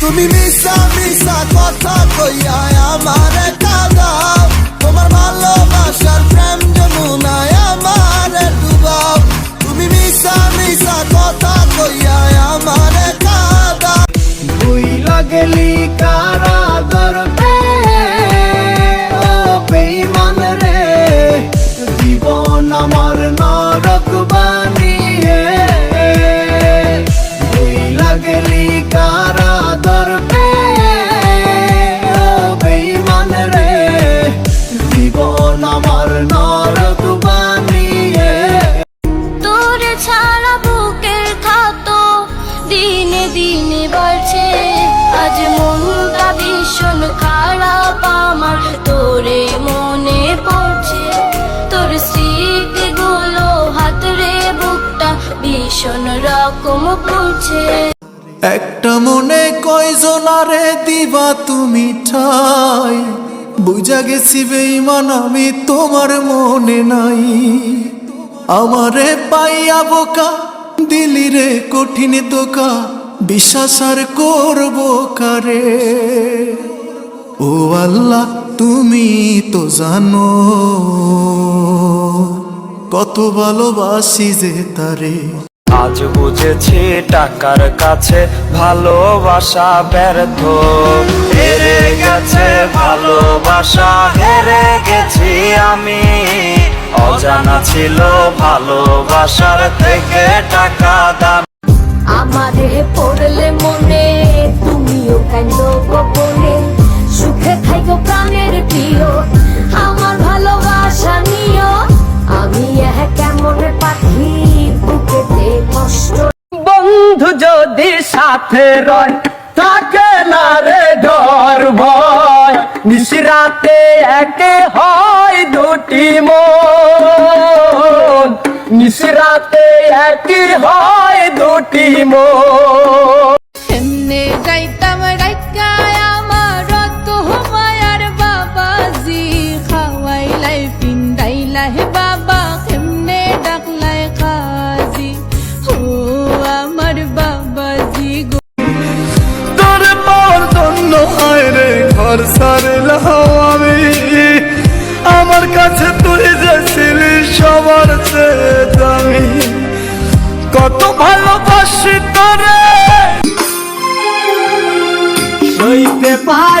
তুমি মিশা মিশা কথা কইয়া আমার কাদাও নরক তোর ছাড়া বুকের খাতো দিনে দিনে বাড়ছে। আজ মনটা ভীষণ খারাপ আমার তোরে মনে পড়ছে। তোর স্মৃতিগুলো হাত রে বুকটা ভীষণ রকম পড়ছে একটা মনে কয়জনারে দিবা তুমি ঠাই বুঝা গেছি বেইমান আমি তোমার মনে নাই। আমারে পাইয়া বোকা, দিলি রে কঠিন দোকা বিশ্বাস আর করব কারে? ও আল্লাহ, তুমি তো জানো, কত ভালোবাসি যে তারে। আজ বুঝেছি টাকার কাছে ভালোবাসা ব্যর্থ। হেরে গেছে ভালোবাসা, হেরে গেছি আমি। অজানা ছিল ভালোবাসার থেকে টাকা দাম। আমারে পড়লে মনে, তুমিও কান্দ গোপনে সুখে প্রাণের যদি সাথে রয় থাকে না রে ডর ভয়। নিশিরাতে একে হয় দুটি মন। নিশিরাতে একই হয় দুটি মন। ঘর সারলাম আমি। আমার কাছে তুই যে ছিলি সবার চেয়ে দামি। কত ভালোবাসি তোরে। সইতে পারি